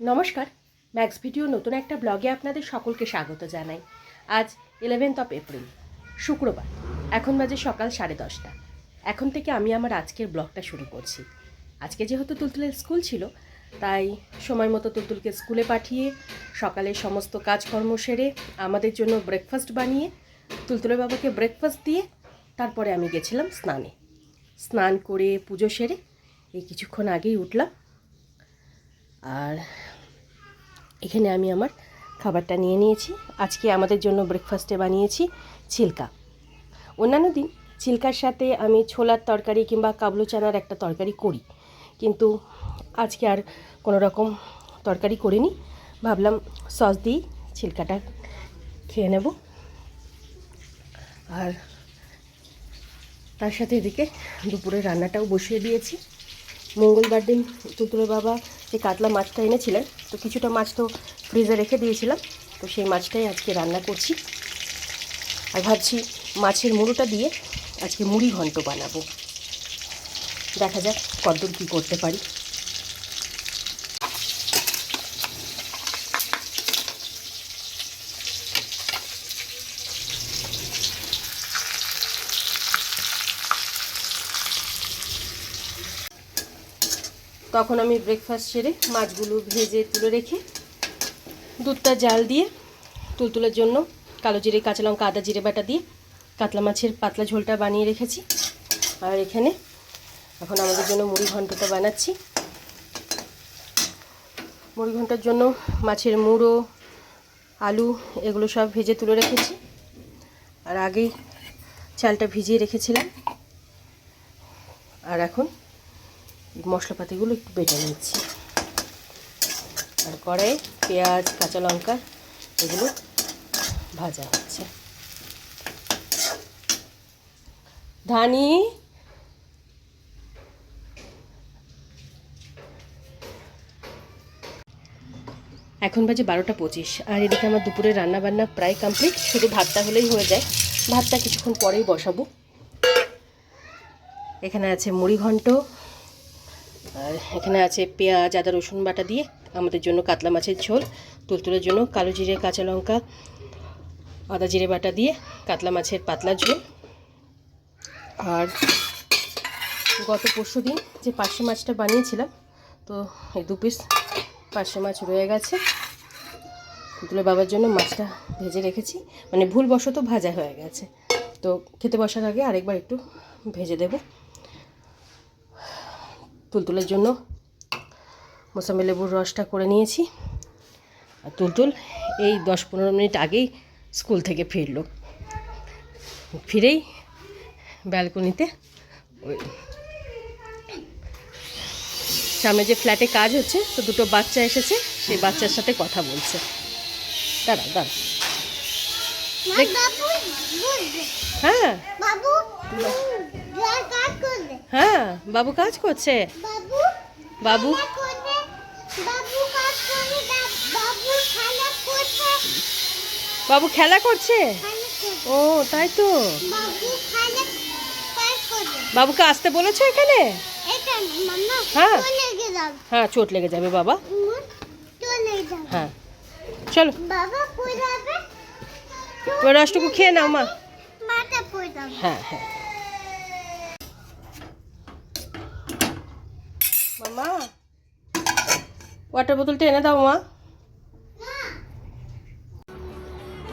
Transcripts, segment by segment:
নমস্কার। Max video নতুন একটা ব্লগে আপনাদের সকলকে স্বাগত জানাই। আজ ইলেভেন্থ অফ এপ্রিল শুক্রবার। এখন বাজে সকাল সাড়ে দশটা। এখন থেকে আমি আমার আজকের ব্লগটা শুরু করছি। আজকে যেহেতু তুলতুলের স্কুল ছিল, তাই সময় মতো তুলতুলকে স্কুলে পাঠিয়ে, সকালে সমস্ত কাজকর্ম সেরে, আমাদের জন্য ব্রেকফাস্ট বানিয়ে, তুলতুলের বাবাকে ব্রেকফাস্ট দিয়ে, তারপরে আমি গেছিলাম স্নানে। স্নান করে পুজো সেরে, এই কিছুক্ষণ আগেই উঠলাম। আর এখানে আমি আমার খাবারটা নিয়ে নিয়েছি। আজকে আমাদের জন্য ব্রেকফাস্টে বানিয়েছি ছিলকা। অন্যান্য দিন ছিলকার সাথে আমি ছোলার তরকারি কিংবা কাবলু চানার একটা তরকারি করি। কিন্তু আজকে আর কোনো রকম তরকারি করিনি। ভাবলাম সস দিই ছিলকাটা খেয়ে নেব। আর তার সাথে এদিকে দুপুরে রান্নাটাও বসিয়ে দিয়েছি। মঙ্গলবার দিন তুতুলের বাবা যে কাতলা মাছটা এনেছিলেন, তো কিছুটা মাছ তো ফ্রিজে রেখে দিয়েছিলাম, তো সেই মাছটাই আজকে রান্না করছি। আর ভাবছি মাছের মুড়োটা দিয়ে আজকে মুড়ি ঘন্ট বানাবো। দেখা যাক কতদূর কী করতে পারি। তখন আমি ব্রেকফাস্ট সেরে মাছগুলো ভেজে তুলে রেখে দুধটা জাল দিয়ে তুলতুলের জন্য কালো জিরে, কাঁচা লঙ্কা, আদা, জিরে বাটা দিয়ে কাতলা মাছের পাতলা ঝোলটা বানিয়ে রেখেছি। আর এখানে এখন আমাদের জন্য মুড়ি ঘন্টটা বানাচ্ছি। মুড়ি ঘণ্টার জন্য মাছের মুড়ো, আলু এগুলো সব ভেজে তুলে রেখেছি। আর আগেই চালটা ভিজিয়ে রেখেছিলাম। আর এখন মশলাপাতিগুলো একটু বেটে নিচ্ছি। আর কড়াইয়ে পেঁয়াজ, কাঁচা লঙ্কা, এগুলো ভাজা হচ্ছে। ধানি, এখন বাজে বারোটা পঁচিশ, আর এদিকে আমার দুপুরে রান্না বান্না প্রায় কমপ্লিট, শুধু ভাতটা হলেই হয়ে যায়। ভাতটা কিছুক্ষণ পরেই বসাবো। এখানে আছে মুড়ি ঘন্ট এখানে আছে পেঁয়াজ, আদা, রসুন বাটা দিয়ে আমাদের জন্য কাতলা মাছের ঝোল তুলতুলের জন্য কালো জিরে, কাঁচা লঙ্কা, আদা জিরে বাটা দিয়ে কাতলা মাছের পাতলা ঝোল। আর গত পরশু দিন যে পার্শে মাছটা বানিয়েছিলাম, তো এই দু পিস পার্শে মাছ রয়ে গেছে। তুলতুলের বাবার জন্য মাছটা ভেজে রেখেছি। মানে ভুলবশত ভাজা হয়ে গেছে। তো খেতে বসার আগে আরেকবার একটু ভেজে দেবো। তুলতুলের জন্য মোসাম্বি লেবুর রসটা করে নিয়েছি। আর তুলতুল এই দশ পনেরো মিনিট আগেই স্কুল থেকে ফিরল। ফিরেই ব্যালকনিতে ওই সামনে যে ফ্ল্যাটে কাজ হচ্ছে তো দুটো বাচ্চা এসেছে সেই বাচ্চার সাথে কথা বলছে। দাঁড়া দাঁড়া। হ্যাঁ। হ্যাঁ বাবু কাজ করছে। বাবু? বাবু? খেলা করছে? ও তাই তো। বাবুকে আসতে বলেছ এখানে? হ্যাঁ। হ্যাঁ চোট লেগে যাবে বাবা। হ্যাঁ। চলো। বাবা এবার রসটুকু খেয়ে নাও মা। হ্যাঁ হ্যাঁ। মামা ওয়াটার বোতলটা এনে দাও মা।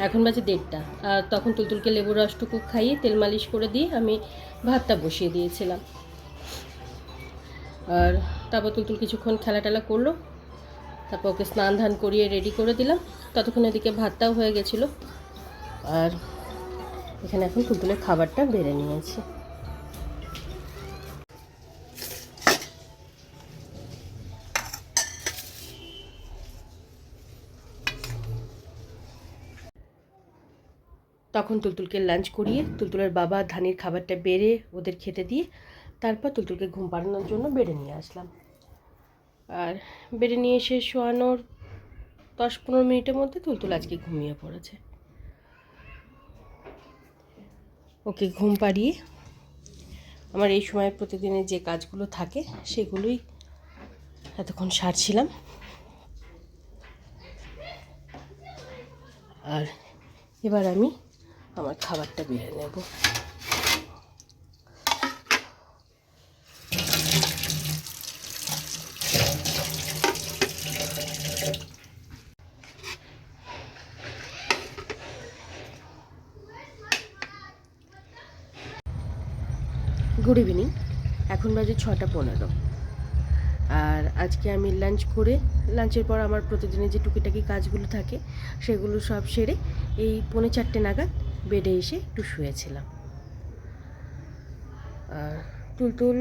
এখন বাজে দেড়টা। আর তখন তুলতুলকে লেবুর রসটুকু খাইয়ে তেল মালিশ করে দিয়ে আমি ভাতটা বসিয়ে দিয়েছিলাম। আর তারপর তুলতুল কিছুক্ষণ খেলা টেলা করল। তারপর ওকে স্নান ধান করিয়ে রেডি করে দিলাম। ততক্ষণ এদিকে ভাতটাও হয়ে গেছিল। আর এখানে এখন তুলতুলের খাবারটা বেড়ে নিয়েছি। তখন তুলতুলকে লাঞ্চ করিয়ে তুলতুলের বাবা ধানির খাবারটা বেড়ে ওদের খেতে দিয়ে তারপর তুলতুলকে ঘুম পাড়ানোর জন্য বেড়ে নিয়ে আসলাম। আর বেড়ে নিয়ে এসে শোয়ানোর দশ পনেরো মিনিটের মধ্যে তুলতুল আজকে ঘুমিয়ে পড়েছে। ওকে ঘুম পাড়িয়ে আমার এই সময়ের প্রতিদিনের যে কাজগুলো থাকে সেগুলোই এতক্ষণ সারছিলাম। আর এবার আমি আমার খাবারটা বেড়ে নেব। গুড ইভিনিং এখন বাজে ছটা পনেরো। আর আজকে আমি লাঞ্চ করে লাঞ্চের পর আমার প্রতিদিনের যে টুকিটাকি কাজগুলো থাকে, সেগুলো সব সেরে এই পৌনে চারটে নাগাদ বেডে এসে একটু শুয়েছিলাম। আর তুলতুল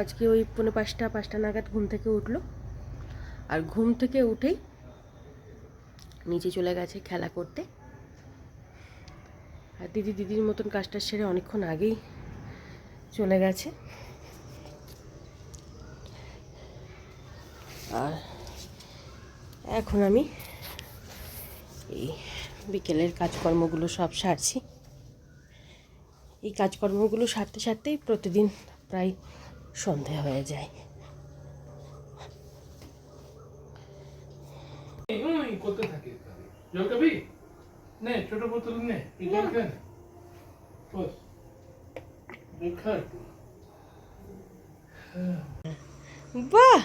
আজকে ওই পৌনে পাঁচটা পাঁচটা নাগাদ ঘুম থেকে উঠল। আর ঘুম থেকে উঠেই নিচে চলে গেছে খেলা করতে। আর দিদি দিদির মতন কাজটা সেরে অনেকক্ষণ আগেই চলে গেছে। আর এখন আমি এই বিকেলের কাজকর্মগুলো সব সারছি। এই কাজকর্মগুলো সারতে সারতেই প্রতিদিন প্রায় সন্ধে হয়ে যায়। হুম করতে থাকি জল খাবি নে ছোট বোতল নে জল খা বস। জল খা একটু। বাহ!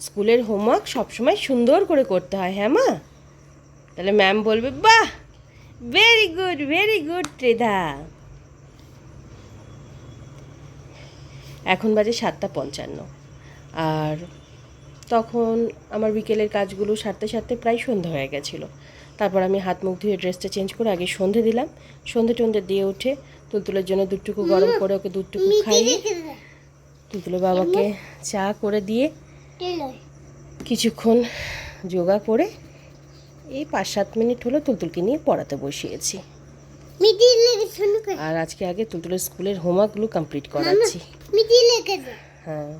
স্কুলের হোমওয়ার্ক সবসময় সুন্দর করে করতে হয় হ্যাঁ মা? তাহলে ম্যাম বলবে বাহ ভেরি গুড ভেরি গুড ত্রেধা। এখন বাজে সাতটা পঞ্চান্ন। আর তখন আমার বিকেলের কাজগুলো সারতে সারতে প্রায় সন্ধ্যা হয়ে গেছিল। তারপর আমি হাত মুখ ধুয়ে ড্রেসটা চেঞ্জ করে আগে সন্ধে দিলাম। সন্ধে টন্ধে দিয়ে উঠে তুলতুলের জন্য দুটুকু গরম করে ওকে দুধটুকু খাইয়ে তুলতুলে বাবাকে চা করে দিয়ে কিছুক্ষণ যোগা করে এই পাঁচ সাত মিনিট হলো তুলতুলকে নিয়ে পড়াতে বসিয়েছি। আর আজকে আগে তুলতুলের স্কুলের হোমওয়ার্কগুলো কমপ্লিট করাচ্ছি। হ্যাঁ।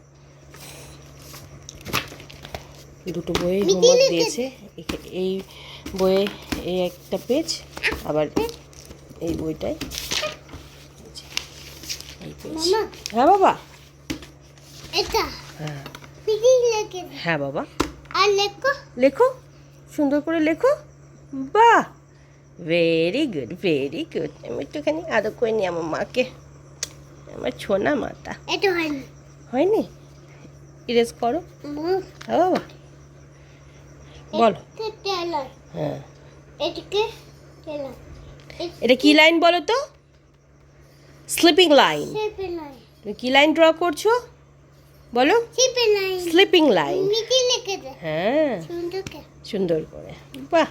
দুটো বইয়ে হোমওয়ার্ক দিয়েছে। এই বইয়ে এই একটা পেজ আবার এই বইটায় এই পেজ। হ্যাঁ বাবা। এটা। হ্যাঁ। হ্যাঁ বাবা। আর লেখো। লেখো। সুন্দর করে লেখো। বাহ! ভেরি গুড ভেরি গুড আমি একটুখানি আদর করে নি আমার মাকে। আমার ছোনা মাতা। এটা হয়নি। হয়নি? ইরেজ করো। হ্যাঁ বলো। হ্যাঁ। এটা কি লাইন বলো তো? স্লিপিং লাইন তুমি কি লাইন ড্র করছ? বলো। স্লিপিং লাইন হ্যাঁ। সুন্দর করে। বাহ।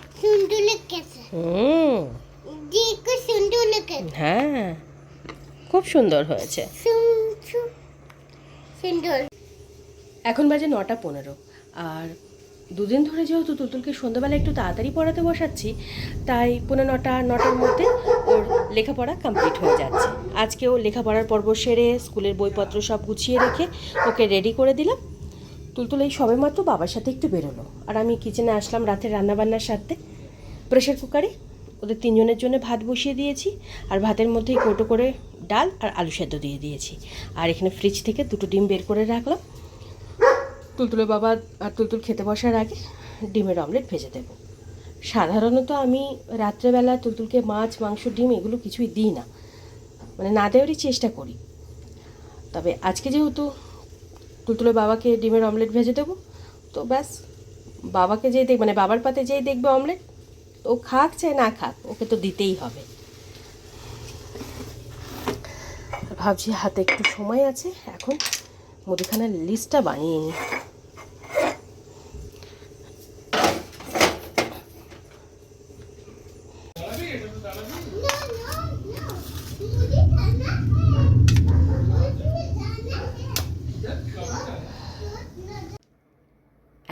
হুম। হ্যাঁ। খুব সুন্দর হয়েছে। এখন বাজে নটা পনেরো। আর দুদিন ধরে যেহেতু তুতুলকে সন্ধ্যাবেলা একটু তাড়াতাড়ি পড়াতে বসাচ্ছি তাই পনেরো নটা নটার মধ্যে ওর লেখাপড়া কমপ্লিট হয়ে যাচ্ছে। আজকে ও লেখাপড়ার পর্ব সেরে স্কুলের বইপত্র সব গুছিয়ে রেখে ওকে রেডি করে দিলাম। তুলতুল এই সবেমাত্র বাবার সাথে একটু বেরোলো। আর আমি কিচেনে আসলাম রাতের রান্নাবান্নার সাথে। প্রেশার কুকারে ওদের তিনজনের জন্য ভাত বসিয়ে দিয়েছি আর ভাতের মধ্যেই কৌটো করে ডাল আর আলু সেদ্ধ দিয়ে দিয়েছি। আর এখানে ফ্রিজ থেকে দুটো ডিম বের করে রাখলাম। তুলতুলের বাবা আর তুলতুল খেতে বসার আগে ডিমের অমলেট ভেজে দেবো। সাধারণত আমি রাত্রেবেলা তুলতুলকে মাছ, মাংস, ডিম এগুলো কিছুই দিই না। মানে না দেওয়ারই চেষ্টা করি। তবে আজকে যেহেতু তুলতুলের বাবাকে ডিমের অমলেট ভেজে দেবো, তো ব্যাস, বাবাকে যেই দেখ মানে বাবার পাতে যেই দেখবে অমলেট, ও খাক চাই না খাক, ওকে তো দিতেই হবে। ভাবছি হাতে একটু সময় আছে, এখন মুদিখানার লিস্টটা বানিয়ে নিই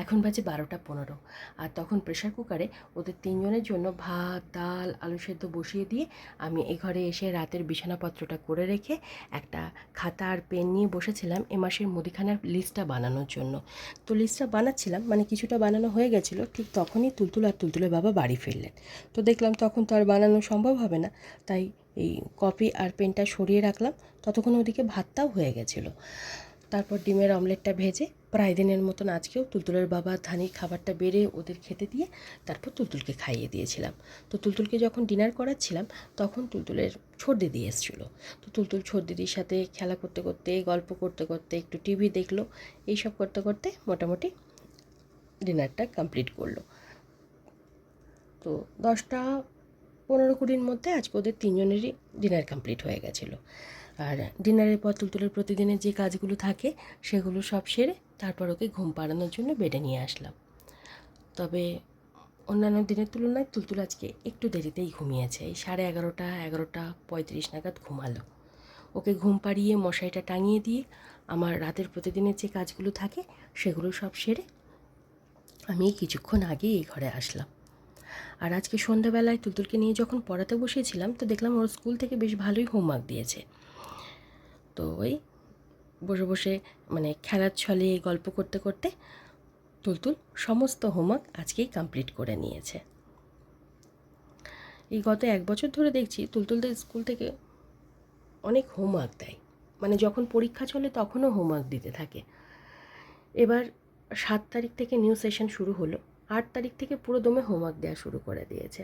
এখন বাজে বারোটা পনেরো। আর তখন প্রেশার কুকারে ওদের তিনজনের জন্য ভাত, ডাল, আলু সেদ্ধ বসিয়ে দিয়ে আমি এ ঘরে এসে রাতের বিছানাপত্রটা করে রেখে একটা খাতা আর পেন নিয়ে বসেছিলাম এ মাসের মুদিখানার লিস্টটা বানানোর জন্য। তো লিস্টটা বানাচ্ছিলাম মানে কিছুটা বানানো হয়ে গেছিল, ঠিক তখনই তুলতুল আর তুলতুলের বাবা বাড়ি ফিরলেন। তো দেখলাম তখন তো আর বানানো সম্ভব হবে না, তাই এই কপি আর পেনটা সরিয়ে রাখলাম, ততক্ষণ ওদিকে ভাতটাও হয়ে গেছিল। তারপর ডিমের অমলেটটা ভেজে প্রায় দিনের মতন আজকেও তুলতুলের বাবা ধানির খাবারটা বেড়ে ওদের খেতে দিয়ে তারপর তুলতুলকে খাইয়ে দিয়েছিলাম। তো তুলতুলকে যখন ডিনার করাচ্ছিলাম, তখন তুলতুলের সর্দি দিয়ে এসেছিল। তো তুলতুল সর্দিদির সাথে খেলা করতে করতে, গল্প করতে করতে, একটু টিভি দেখল, এইসব করতে করতে মোটামুটি ডিনারটা কমপ্লিট করল। তো দশটা পনেরো কুড়ির মধ্যে আজকে ওদের তিনজনেরই ডিনার কমপ্লিট হয়ে গেছিল। আর ডিনারের পর তুলতুলের প্রতিদিনের যে কাজগুলো থাকে, সেগুলো সব সেরে তারপর ওকে ঘুম পাড়ানোর জন্য বেডে নিয়ে আসলাম। তবে অন্যান্য দিনের তুলনায় তুলতুল আজকে একটু দেরিতেই ঘুমিয়েছে। এই সাড়ে এগারোটা এগারোটা পঁয়ত্রিশ নাগাদ ঘুমালো। ওকে ঘুম পাড়িয়ে মশারিটা টাঙিয়ে দিয়ে আমার রাতের প্রতিদিনের যে কাজগুলো থাকে, সেগুলো সব সেরে আমি কিছুক্ষণ আগেই এই ঘরে আসলাম। আর আজকে সন্ধ্যাবেলায় তুলতুলকে নিয়ে যখন পড়াতে বসেছিলাম, তো দেখলাম ওর স্কুল থেকে বেশ ভালোই হোমওয়ার্ক দিয়েছে। তো ওই বসে বসে মানে খেলার ছলে গল্প করতে করতে তুলতুল সমস্ত হোমওয়ার্ক আজকেই কমপ্লিট করে নিয়েছে। এই গত এক বছর ধরে দেখছি তুলতুলদের স্কুল থেকে অনেক হোমওয়ার্ক দেয়। মানে যখন পরীক্ষা চলে তখনও হোমওয়ার্ক দিতে থাকে। এবার সাত তারিখ থেকে নিউ সেশন শুরু হলো, আট তারিখ থেকে পুরো দমে হোমওয়ার্ক দেওয়া শুরু করে দিয়েছে।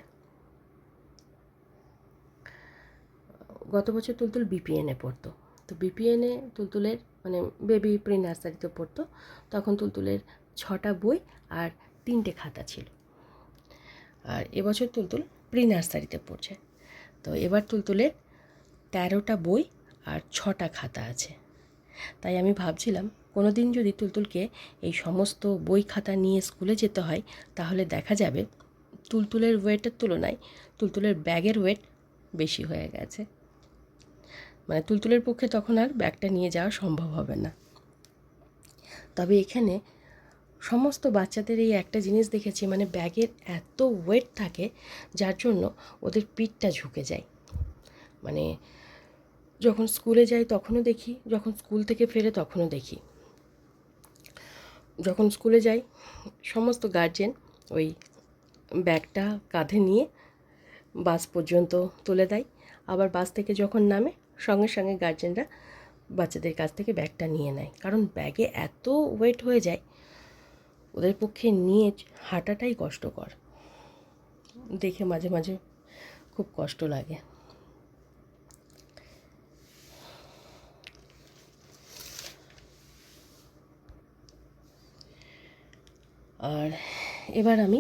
গত বছর তুলতুল বিপিএনে পড়তো। তো বিপিএনে তুলতুলের মানে বেবি প্রি নার্সারিতে পড়তো। তখন তুলতুলের ছটা বই আর তিনটে খাতা ছিল। আর এবছর তুলতুল প্রি নার্সারিতে পড়ছে। তো এবার তুলতুলের তেরোটা বই আর ছটা খাতা আছে। তাই আমি ভাবছিলাম কোনো দিন যদি তুলতুলকে এই সমস্ত বই খাতা নিয়ে স্কুলে যেতে হয়, তাহলে দেখা যাবে তুলতুলের ওয়েটের তুলনায় তুলতুলের ব্যাগের ওয়েট বেশি হয়ে গেছে। মানে তুলতুলের পক্ষে তখন আর ব্যাগটা নিয়ে যাওয়া সম্ভব হবে না। তবে এখানে সমস্ত বাচ্চাদের এই একটা জিনিস দেখেছি মানে ব্যাগের এত ওয়েট থাকে যার জন্য ওদের পিঠটা ঝুঁকে যায়। মানে যখন স্কুলে যাই তখনও দেখি, যখন স্কুল থেকে ফেরে তখনও দেখি। যখন স্কুলে যাই, সমস্ত গার্জেন ওই ব্যাগটা কাঁধে নিয়ে বাস পর্যন্ত তুলে দেয়। আবার বাস থেকে যখন নামে সঙ্গে সঙ্গে গার্জেনরা বাচ্চাদের কাছ থেকে ব্যাগটা নিয়ে নেয়। কারণ ব্যাগে এত ওয়েট হয়ে যায়, ওদের পক্ষে নিয়ে হাঁটাটাই কষ্টকর। দেখে মাঝে মাঝে খুব কষ্ট লাগে। আর এবার আমি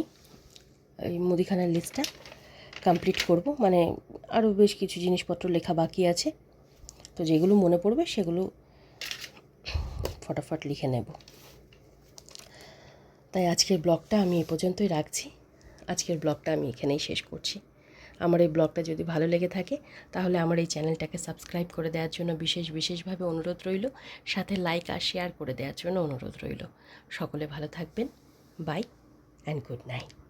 এই মুদিখানার লিস্টটা কমপ্লিট করব। মানে আরও বেশ কিছু জিনিসপত্র লেখা বাকি আছে। তো যেগুলো মনে পড়বে সেগুলো ফটাফট লিখে নেব। তাই আজকের ব্লগটা আমি এ পর্যন্তই রাখছি। আজকের ব্লগটা আমি এখানেই শেষ করছি। আমার এই ব্লগটা যদি ভালো লেগে থাকে, তাহলে আমার এই চ্যানেলটাকে সাবস্ক্রাইব করে দেওয়ার জন্য বিশেষ বিশেষভাবে অনুরোধ রইল। সাথে লাইক আর শেয়ার করে দেওয়ার জন্য অনুরোধ রইল। সকলে ভালো থাকবেন। By and good night